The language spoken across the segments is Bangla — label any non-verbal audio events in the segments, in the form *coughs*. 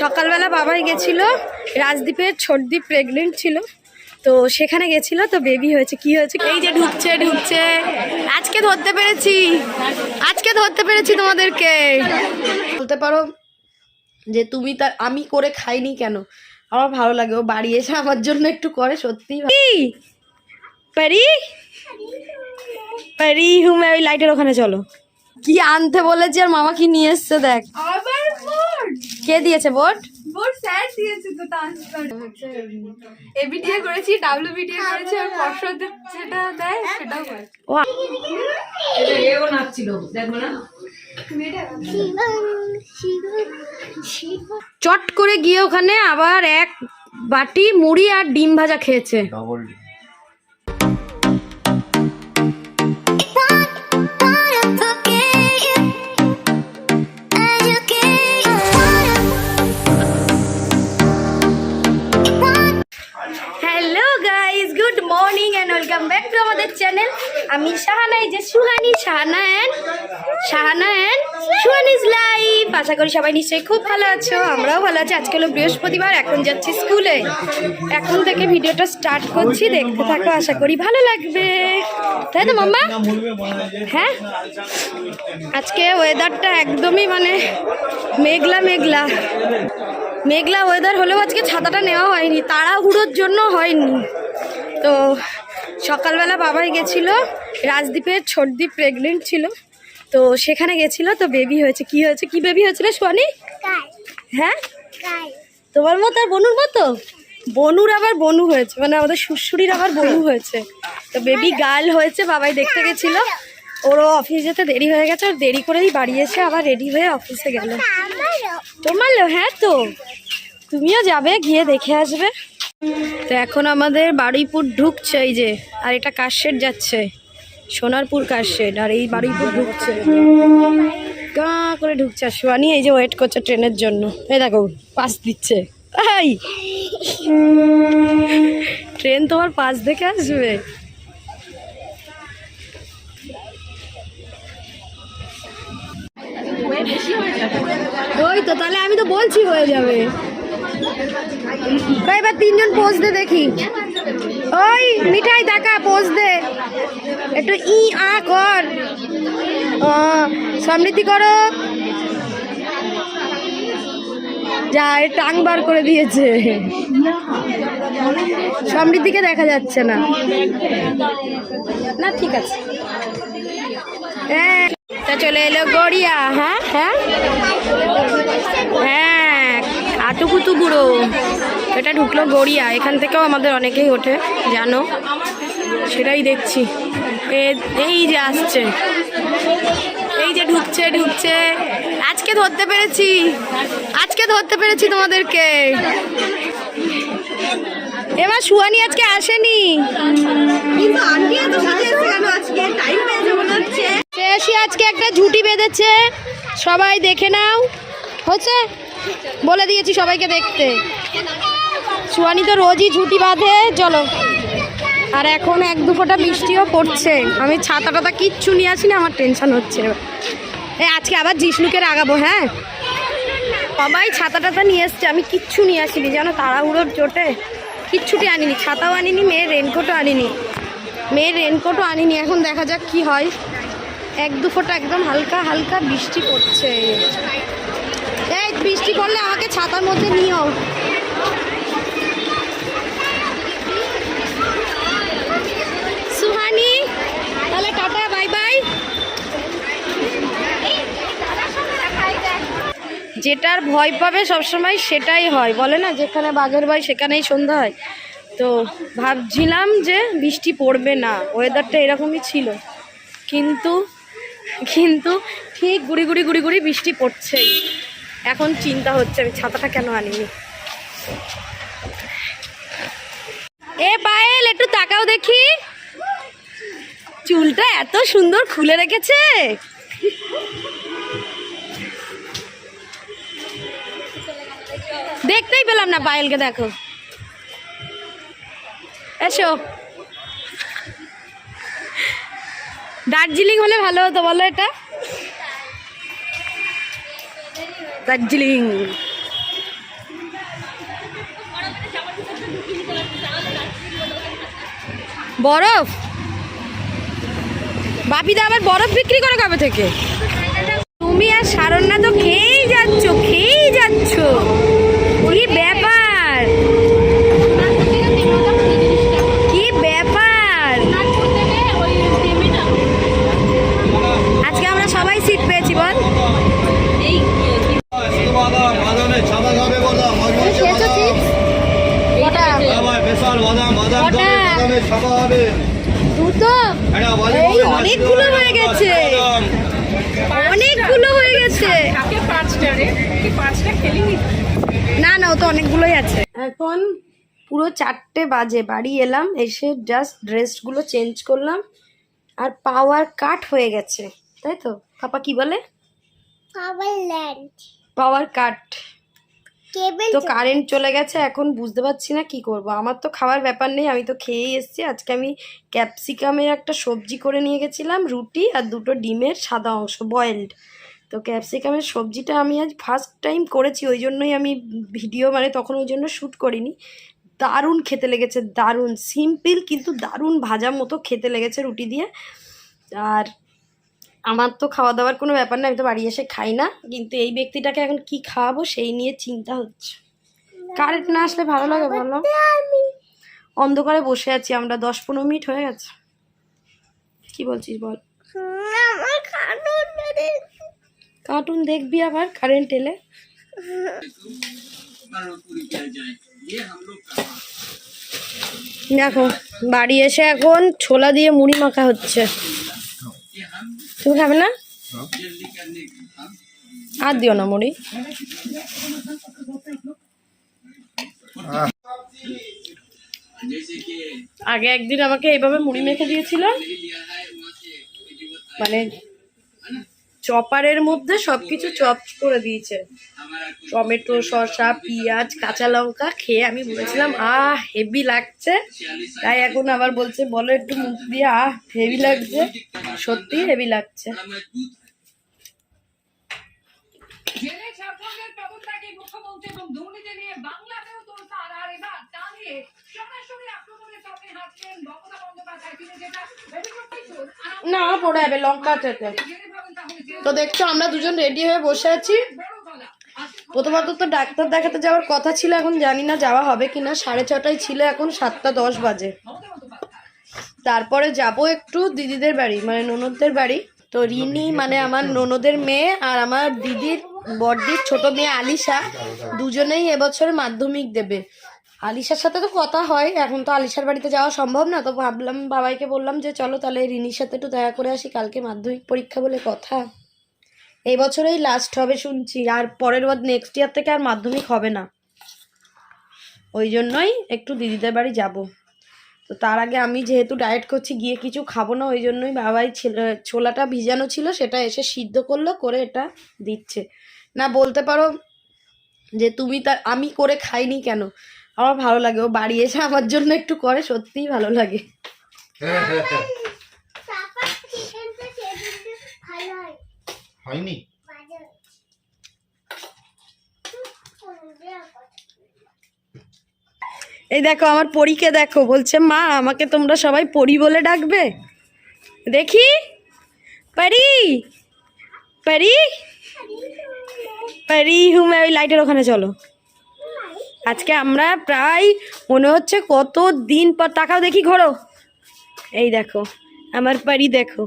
সকালবেলা বাবাই গেছিল রাজদ্বীপের ছোটদীপ প্রেগনেন্ট ছিল তো সেখানে গেছিল তো বেবি হয়েছে কি হয়েছে এই যে ঢুকছে ঢুকছে। আজকে ধরতে পেরেছি আজকে ধরতে পেরেছি তোমাদেরকে। বলতে পারো যে তুমি তা আমি করে খাইনি কেন? আমার ভালো লাগে ও বাড়ি এসে আমার জন্য একটু করে সত্যি পারি? পারি? হুমে ওই লাইটের ওখানে চলো। কি আনতে বলেছি আর মামা কি নিয়ে এসছে দেখ। আবার বোর্ড কে দিয়েছে বোট বোর্ড স্যার দিয়েছে তো ট্রান্সফার এবিটিএ করেছি ডাব্লিউবিটিএ করেছি আর পর্ষদের যেটা দেয় সেটাও করেছি ও চট করে গিয়ে ওখানে আবার এক বাটি মুড়ি আর ডিম ভাজা খেয়েছে। ওয়েলকাম ব্যাক টু আমাদের চ্যানেল আমি শাহানা এই যে সুহানি শাহানা অ্যান্ড শাহানা সুহানিজ লাইফ আশা করি সবাই নিশ্চয়ই খুব ভালো আছো, আমরাও ভালো আছি। আজকে হলো বৃহস্পতিবার, এখন যাচ্ছি স্কুলে। এখন থেকে ভিডিওটা স্টার্ট করছি, দেখতে থাকো, আশা করি ভালো লাগবে। তাই তো, মাম্মা? হ্যাঁ? আজকে ওয়েদারটা একদমই মানে মেঘলা মেঘলা। মেঘলা ওয়েদার হলেও আজকে ছাতাটা নেওয়া হয়নি, তাড়াহুড়োর জন্য হয়নি। তো সকালবেলা বাবাই গেছিল রাজদ্বীপের ছোটদীপ প্রেগনেন্ট ছিল তো সেখানে গেছিল তো বেবি হয়েছে। কি হয়েছে? কি বেবি হয়েছিল সোয়ানি হ্যাঁ? তোমার মতো আর বনুর মতো? বনুর আবার বনু হয়েছে মানে আমাদের শ্বশুরির আবার বনু হয়েছে। তো বেবি গার্ল হয়েছে বাবাই দেখতে গেছিল। ওরও অফিস যেতে দেরি হয়ে গেছে আর দেরি করেই বাড়ি এসে আবার রেডি হয়ে অফিসে গেল। তোমারও হ্যাঁ তো? তুমিও যাবে গিয়ে দেখে আসবে। তো এখন আমাদের বারুইপুর ঢুকছে, এই যে, আর এটা কাশের যাচ্ছে, সোনারপুর কাশের আর এই বারুইপুর ঢুকছে। গা করে ঢুকছে আর সোয়ানি এই যে ওয়েট করছে ট্রেনের জন্য। এই দেখো, পাস দিচ্ছে। এই! ট্রেন তোমার পাশ দেখে আসবে। ওই তো, তাহলে আমি তো বলছি হয়ে যাবে। এবার তিনজন পোজ দে দেখি। ওই, মিঠাই দেখা পোজ দে। একটু ই, আ কর। সমৃদ্ধি করো। যা, এ টাং বার করে দিয়েছে। সমৃদ্ধিকে দেখা যাচ্ছে না। না, ঠিক আছে। হ্যাঁ। চলে এলো গড়িয়া হ্যাঁ হ্যাঁ। হ্যাঁ। আতুকুতু বুড়ো এটা ঢুকলো গড়িয়া। এখান থেকেও আমাদের অনেকেই ওঠে জানো? সেটাই দেখছি। এই যে আসছে। এই যে ঢুকছে ঢুকছে। আজকে ধরতে পেরেছি। আজকে ধরতে পেরেছি তোমাদেরকে। এবার সুয়ানি আজকে আসেনি। আজকে একটা ঝুটি বেঁধেছে। সবাই দেখে নাও। হচ্ছে? বলে দিয়েছি সবাইকে দেখতে। সুয়ানি তো রোজই ঝুটি বাঁধে, চলো। আর এখন এক দু ফোঁটা বৃষ্টিও পড়ছে। আমি ছাতা টাতা কিচ্ছু নিয়ে আসি না আমার টেনশন হচ্ছে। এ, আজকে আবার জিষ্ণুকে রাগাবো হ্যাঁ? সবাই ছাতা টাতা নিয়ে এসছে, আমি কিচ্ছু নিয়ে আসিনি, জানো, তাড়াহুড়োর চোটে। কিচ্ছুটি আনিনি, ছাতাও আনিনি, মেয়ের রেনকোটও আনিনি। মেয়ের রেনকোটও আনিনি, এখন দেখা যাক কি হয়। এক দু ফোঁটা একদম হালকা হালকা বৃষ্টি পড়ছে। এই বৃষ্টি পড়লে আমাকে ছাতার মধ্যে নিও সুহানি, তাহলে টাটা, বাই বাই। যেটার ভয় পাবে সবসময় সেটাই হয়। বলে না, যেখানে বাঘের ভয় সেখানেই সন্ধ্যা হয়। তো ভাবছিলাম যে বৃষ্টি পড়বে না ওয়েদারটা এরকমই ছিল। কিন্তু কিন্তু ঠিক গুড়ি গুড়ি গুড়ি গুড়ি বৃষ্টি পড়ছেই। এখন চিন্তা হচ্ছে, আমি ছাতাটা কেন আনিনি? এ পায়েল, একটু তাকাও দেখি। চুলটা এত সুন্দর খুলে রেখেছে। দেখতেই পেলাম না পায়েলকে, দেখো। এসো। দার্জিলিং হলে ভালো হতো, বলো এটা। দার্জিলিং। বরফ? বাপিদা, আবার বরফ বিক্রি করো কবে থেকে? তুমি আর সারণ্যা তো খেয়েই যাচ্ছ খেয়ে পুরো চারটে বাজে বাড়ি এলাম এসে জাস্ট ড্রেসগুলো চেঞ্জ করলাম আর পাওয়ার কাট হয়ে গেছে তাই তো? পাপা কি বলে? পাওয়ার ল্যান্ড পাওয়ার কাট তো কারেন্ট চলে গেছে এখন বুঝতে পারছি না কি করব। আমার তো খাওয়ার ব্যাপার নেই আমি তো খেয়েই এসেছি। আজকে আমি ক্যাপসিকামের একটা সবজি করে নিয়ে গেছিলাম রুটি আর দুটো ডিমের সাদা অংশ বয়েলড তো ক্যাপসিকামের সবজিটা আমি আজ ফার্স্ট টাইম করেছি ওই জন্যই আমি ভিডিও মানে তখন ওই জন্য শ্যুট করিনি। দারুণ খেতে লেগেছে, দারুণ সিম্পল কিন্তু দারুণ ভাজা মতো খেতে লেগেছে রুটি দিয়ে। আর আমার তো খাওয়া দাওয়ার কোনো ব্যাপার না, আমি তো বাড়ি এসে খাই না, কিন্তু এই ব্যক্তিটাকে এখন কি খাওয়াবো সেই নিয়ে চিন্তা হচ্ছে। কারেন্ট না আসলে ভালো লাগে বলো? অন্ধকারে বসে আছি আমরা, দশ পনেরো মিনিট হয়ে গেছে। কি বলছিস বল? কার্টুন দেখবি আবার কারেন্ট এলে? দেখো, বাড়ি এসে এখন ছোলা দিয়ে মুড়ি মাখা হচ্ছে। তুমি খাবে না? আর দিও না মুড়ি। আগে একদিন আমাকে এইভাবে মুড়ি মেখে দিয়েছিল। মানে চপারের মধ্যে সবকিছু চপ করে দিয়েছে। টমেটো শসা পেঁয়াজ কাঁচা লঙ্কা খেয়ে আমি বলেছিলাম আহ হেভি লাগছে। তাই এখন আবার বলছে বলো একটু মুখ দিয়ে আহ হেভি লাগছে। সত্যি হেভি লাগছে। না পড়ে যাবে লঙ্কা চেতে তো দেখছ আমরা দুজন রেডি হয়ে বসে আছি। প্রথমত তো ডাক্তার দেখাতে যাওয়ার কথা ছিল এখন জানি না যাওয়া হবে কিনা। সাড়ে ছটায় ছিল এখন সাতটা দশ বাজে। তারপরে যাব একটু দিদিদের বাড়ি মানে ননদদের বাড়ি। তো রিনি মানে আমার ননদের মেয়ে আর আমার দিদির বড়দির ছোট মেয়ে আলিশা দুজনেই এবছরে মাধ্যমিক দেবে। আলিশার সাথে তো কথা হয়, এখন তো আলিশার বাড়িতে যাওয়া সম্ভব না, তো ভাবলাম বাবাইকে বললাম যে চলো তাহলে রিনির সাথে একটু দেখা করে আসি, কালকে মাধ্যমিক পরীক্ষা বলে কথা। এই বছরেই লাস্ট হবে শুনছি, আর পরের বার নেক্সট ইয়ার থেকে আর মাধ্যমিক হবে না। ওই জন্যই একটু দিদিদের বাড়ি যাব। তো তার আগে আমি যেহেতু ডায়েট করছি, গিয়ে কিছু খাব না, ওই জন্যই বাবাই ছেলে- ছোলাটা ভিজানো ছিল, সেটা এসে সিদ্ধ করল, করে এটা দিচ্ছে। না বলতে পারো যে তুমি তা, আমি করে খাইনি কেন? আমার ভালো লাগে ও বাড়ি এসে আমার জন্য একটু করে সত্যিই ভালো লাগে। হয়নি? এই দেখো আমার পরীকে দেখো বলছে মা আমাকে তোমরা সবাই পরি বলে ডাকবে? দেখি। পরি! পরি! পরি হুমে ওই লাইটের ওখানে চলো। আজকে আমরা প্রায় মনে হচ্ছে কত দিন পর তাকাও দেখি ঘোরো। এই দেখো, আমার পরি দেখো।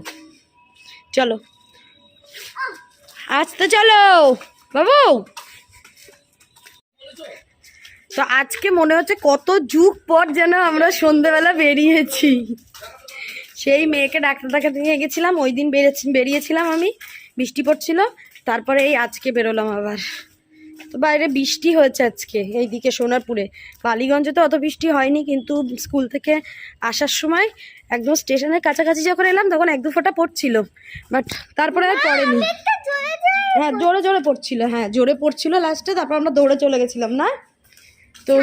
চলো। আজ তো চলো, বাবু। তো আজকে মনে হচ্ছে কত যুগ পর যেন আমরা সন্ধেবেলা বেরিয়েছি। সেই মেয়েকে ডাক্তার দেখাতে নিয়ে গেছিলাম, ওই দিন বেরিয়েছি বেরিয়েছিলাম আমি, বৃষ্টি পড়ছিল, তারপরে এই আজকে বেরোলাম আবার। তো বাইরে বৃষ্টি হয়েছে আজকে, এইদিকে সোনারপুরে। বালিগঞ্জে তো অত বৃষ্টি হয়নি, কিন্তু স্কুল থেকে আসার সময় একদম স্টেশনের কাছাকাছি যখন এলাম, তখন এক দু ফোঁটা পড়ছিল। বাট তারপরে আর পড়েনি। হ্যাঁ জোরে জোরে পড়ছিল হ্যাঁ জোরে পড়ছিল লাস্টে, তারপর আমরা দৌড়ে চলে গেছিলাম, না? তো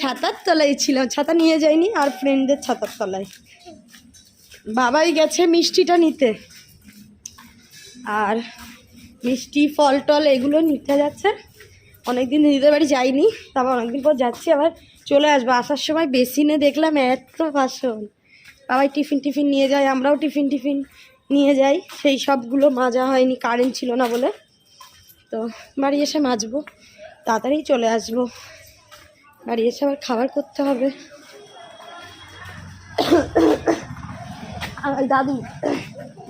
ছাতার তলায় ছিলাম, ছাতা নিয়ে যাইনি, আর ফ্রেন্ডদের ছাতার তলায়। বাবাই গেছে মিষ্টিটা নিতে। আর মিষ্টি ফল টল, এগুলো নিতে যাচ্ছে। অনেকদিন দিদিদের বাড়ি যাইনি, তারপর অনেকদিন পর যাচ্ছি, আবার চলে আসব। আসার সময় বেসিনে দেখলাম এত বাসন। বাবাই টিফিন টিফিন নিয়ে যায়, আমরাও টিফিন টিফিন নিয়ে যাই। সেই সবগুলো মাজা হয়নি কারেন্ট ছিল না বলে। তো বাড়ি এসে মাজবো, তাড়াতাড়ি চলে আসব। বাড়ি এসে আবার খাবার করতে হবে। *coughs* দাদু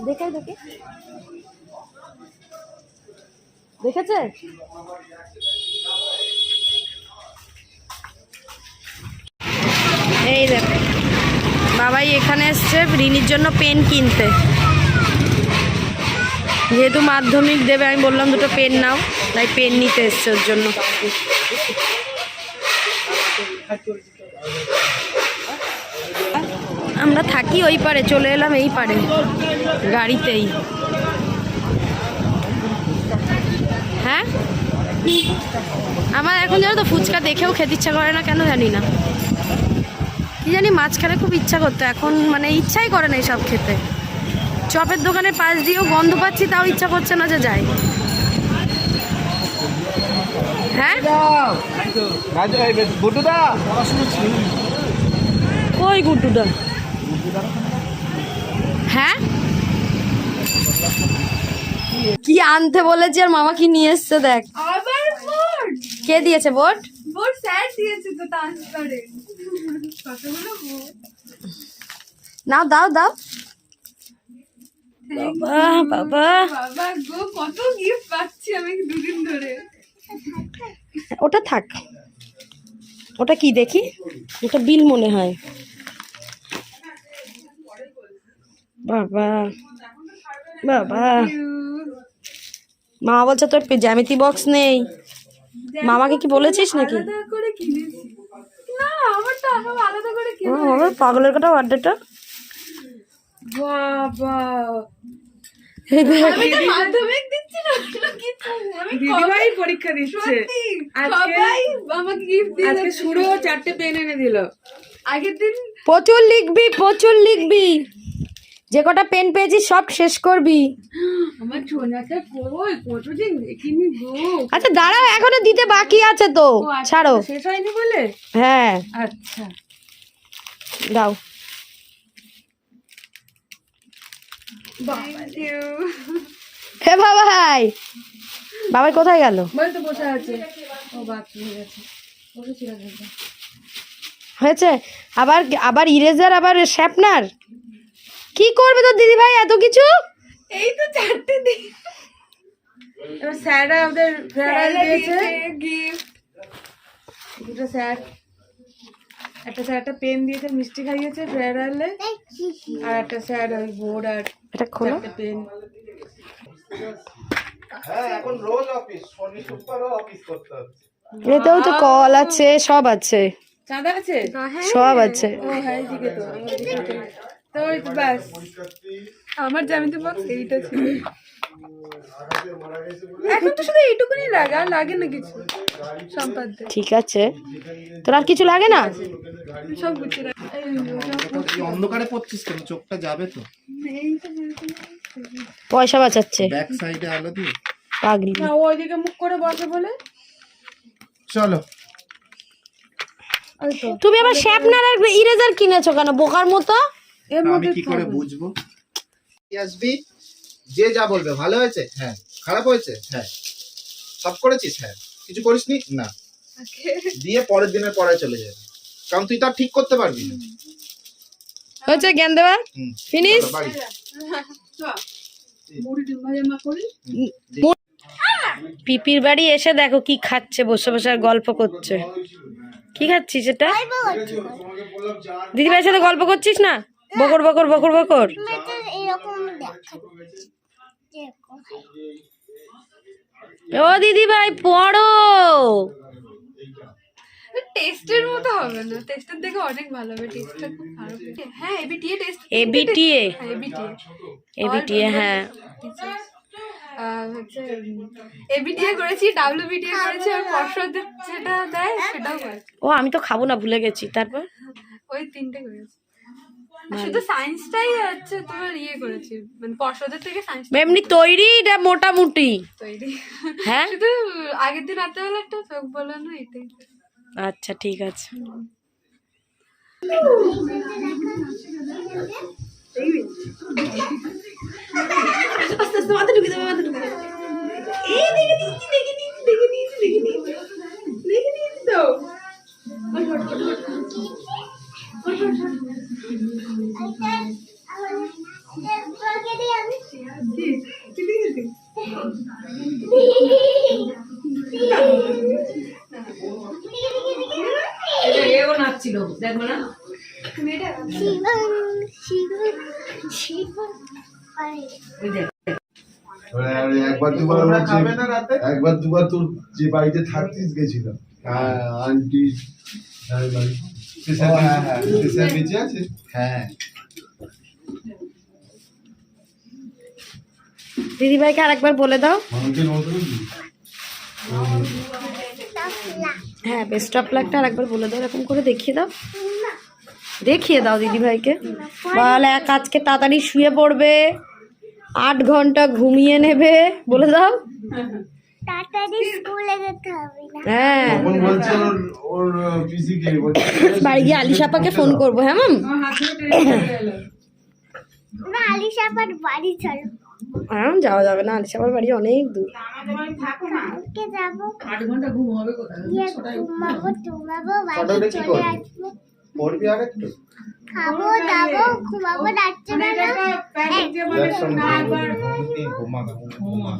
দেখে দেখে দেখেছে? এই দেখ। বাবাই এখানে এসছে রিনির জন্য পেন কিনতে। যেহেতু মাধ্যমিক দেবে, আমি বললাম দুটো পেন নাও, তাই পেন নিতে এসছে ওর জন্য। আমরা থাকি ওই পারে, চলে এলাম এই পারে, গাড়িতেই। হ্যাঁ আমার এখন জানো তো ফুচকা দেখেও খেতে ইচ্ছা করে না কেন জানি না কি জানি মাঝখানে খুব ইচ্ছা করতো এখন মানে ইচ্ছাই করে না এইসব খেতে চপের দোকানের পাশ দিয়েও গন্ধ পাচ্ছি তাও ইচ্ছা করছে না যে যাই হ্যাঁ কই হ্যাঁ কি আনতে বলেছি আর মামা কি নিয়ে এসছে দেখ। আবার বোর্ড কে দিয়েছে বোট বোর্ড স্যার দিয়েছে তো ট্রান্সফারে কতগুলো বোর্ড নাও দাও দাও। বাবা বাবা। বাবা গো কত গিফট পাচ্ছি আমি দুদিন ধরে। ওটা থাক। ওটা কি দেখি? ওটা বিল মনে হয়। বাবা। বাবা। মামা বলছে তোর জ্যামিতি বক্স নেই। মামাকে কি বলেছিস নাকি? পাগলের কথা বার্থডেটা বাবা। এই দেখ। আমি তো মাধ্যমিক দিচ্ছি না অন্য কিছু না। আমি দিদিভাই পরীক্ষা দিচ্ছে। আজকে- সবাই আমাকে গিফট দিয়ে আজকে যাচ্ছে। সুরো চারটে পেন এনে দিল। আগের দিন প্রচুর লিখবি প্রচুর লিখবি। যে কটা পেন পেয়েছিস সব শেষ করবি। আমার ছোনাটা কই? কতদিন দেখিনি গো। আচ্ছা দাঁড়াও এখনও দিতে বাকি আছে তো। আচ্ছা, ছাড়ো। শেষ হয়নি বলে? হ্যাঁ। আচ্ছা। দাও। হে বাবাই। বাবাই কোথায় গেল? তো বসে আছে। ও বাথরুমে গেছে। হয়েছে? আবার আবার ইরেজার আবার শ্যাপনার কি করবে তোর দিদি ভাই এত কিছু? এই তো চারটে দিন। এবার স্যাররা ওদের ফেয়ারওয়েল দিয়েছে। গিফট দুটো স্যার। একটা স্যার একটা পেন দিয়েছে মিষ্টি খাইয়েছে ফেয়ারওয়েলে আর একটা স্যার ওই বোর্ড আর এটা খোলো। পেন। হ্যাঁ তো কল আছে সব আছে। চাঁদা আছে? সব আছে। হ্যাঁ তো ব্যাস। আমার জ্যামিতি বক্স এইটা ছিল। এখন তো শুধু এইটুকুনি লাগে আর লাগে না কিছু। সম্পাদ্য ঠিক আছে। তোর আর কিছু লাগে না? সব অন্ধকারে পড়ছিস কেন? চোখটা যাবে তো। পয়সা বাঁচাচ্ছে। ব্যাক সাইডে আলো দিয়ে। পাগলি। না ওইদিকে মুখ করে বসে বলে। চলো। তুমি আবার শ্যাপনার আর ইরেজার কিনেছো কেন? বোকার মতো? এর মধ্যে কি করে বুঝব? আসবি যে যা বলবে ভালো হয়েছে? হ্যাঁ। খারাপ হয়েছে? হ্যাঁ। সব করেছিস? হ্যাঁ। কিছু করিসনি? না। দিয়ে পরের দিনের পড়ায় চলে যাবে। কারণ তুই তার ঠিক করতে পারবি না। হয়েছে জ্ঞান দেওয়া। ফিনিশ? পিপির বাড়ি এসে দেখো কি খাচ্ছে বসে বসে আর গল্প করছে। কি খাচ্ছিস এটা? দিদিভাইয়ের সাথে গল্প করছিস না? বকর বকর বকর বকর। ও দিদি ভাই পড়ো। টেস্টের মতো হবে না। টেস্টের থেকে অনেক ভালো হবে। টেস্টটা খুব খারাপ হ্যাঁ এবিটিএ টেস্ট এবিটিএ হ্যাঁ এবিটিএ এবিটিএ হ্যাঁ। হচ্ছে এবিটিএ করেছি ডাব্লিউবিটিএ করেছি আর পর্ষদের যেটা দেয় সেটাও ও আমি তো খাব না ভুলে গেছি। তারপর? ওই তিনটে করেছি। শুধু সায়েন্সটাই হচ্ছে তোমার ইয়ে করেছি মানে পর্ষদের থেকে সায়েন্স এমনি তৈরি এটা মোটামুটি? তৈরি। হ্যাঁ? শুধু আগের দিন রাত্রেবেলা একটা চোখ বলানো এটাই। আচ্ছা ঠিক আছে। আস্তে একবার দুবার তোর যে বাড়িতে থাকতিস গেছিলাম। হ্যাঁ আন্টি হ্যাঁ হ্যাঁ, হ্যাঁ। আছে? হ্যাঁ। আরেকবার বলে দাও। হ্যাঁ বেস্ট অফ লাকটা আরেকবার বলে দাও এরকম করে দেখিয়ে দাও। দেখিয়ে দাও দিদি ভাইকে বলে এক আজকে তাড়াতাড়ি শুয়ে পড়বে। আট ঘণ্টা ঘুমিয়ে নেবে বলে দাও। তাড়াতাড়ি স্কুলে যেতে হবে না। হ্যাঁ। বাড়ি গিয়ে আলিশাপাকে ফোন করব হ্যাঁ ম্যাম না বাড়ি চলো। হ্যাঁ যাওয়া যাবে না আলিশাপার বাড়ি অনেক দূর। আট ঘণ্টা ঘুম হবে কোথায়? পড়বি আর একটু? খাব দাবো ঘুমাবো শোন, ঘুমবি, ঘুমা ঘুমা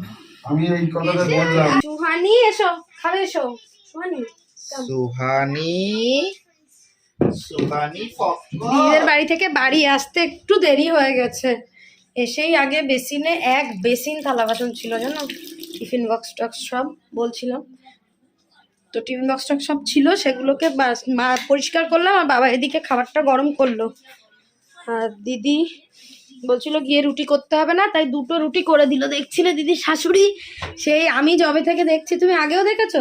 আমি এই কথাটা বললাম। সুহানি এসো খাবে এসো। সুহানি সুহানি দিদিদের বাড়ি থেকে বাড়ি আসতে একটু দেরি হয়ে গেছে। এসেই আগে বেসিনে এক বেসিন থালা বাসন ছিল জানো? টিফিন বক্স টক্স সব বলছিলাম তো টিফিন বক্স টক্স সব ছিল, সেগুলোকে মা পরিষ্কার করলাম আর বাবা এদিকে খাবারটা গরম করল। আর দিদি বলছিল গিয়ে রুটি করতে হবে না, তাই দুটো রুটি করে দিল। দেখছিলে দিদি শাশুড়ি, সেই আমি জবে থেকে দেখছি, তুমি আগেও দেখেছ?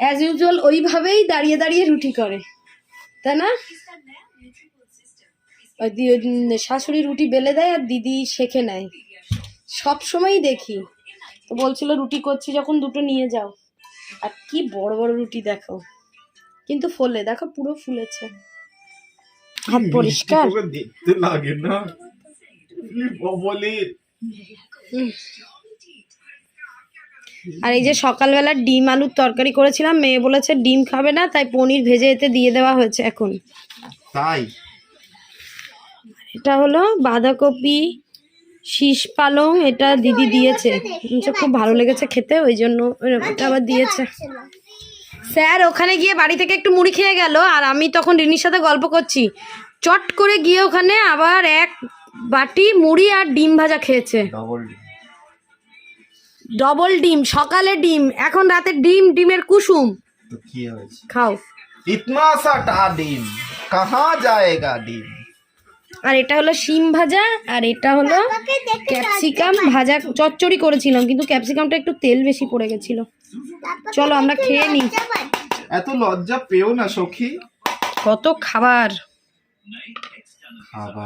অ্যাজ ইউজুয়াল ওইভাবেই দাঁড়িয়ে দাঁড়িয়ে রুটি করে। তাই না? শাশুড়ি রুটি বেলে দেয় আর দিদি শেখে নেয়। সব সময়ই দেখি। তো বলছিল রুটি করছি, যখন দুটো নিয়ে যাও। আর কি বড় বড় রুটি দেখো। কিন্তু ফলে দেখো পুরো ফুলেছে। হাত পরিষ্কার? দেখতে লাগে না। আর এই যে সকালবেলা ডিম আলুর তরকারি করেছিলাম মেয়ে বলেছে ডিম খাবে না তাই পনির ভেজে এতে দিয়ে দেওয়া হয়েছে এখন। তাই? এটা হলো বাঁধাকপি শীষ পালং এটা দিদি দিয়েছে। বলছে খুব ভালো লেগেছে খেতে ওই জন্য এটা আবার দিয়েছে। স্যার ওখানে গিয়ে বাড়ি থেকে একটু মুড়ি খেয়ে গেল আর আমি তখন রিনির সাথে গল্প করছি। চট করে গিয়ে ওখানে আবার এক বাটি মুড়ি আর ডিম ভাজা খেয়েছে। ডবল ডিম। সকালে ডিম এখন রাতে ডিম ডিমের কুসুম। খাও ইতনা সা টা ডিম কাহা যায়গা ডিম? আর এটা হলো শিম ভাজা আর এটা হলো ক্যাপসিকাম ভাজা চচ্চড়ি করেছিলাম কিন্তু ক্যাপসিকামটা একটু তেল বেশি পড়ে গেছিল। চলো আমরা খেয়ে নিই। এত লজ্জা পেও না সখী। কত খাবার। খাবার।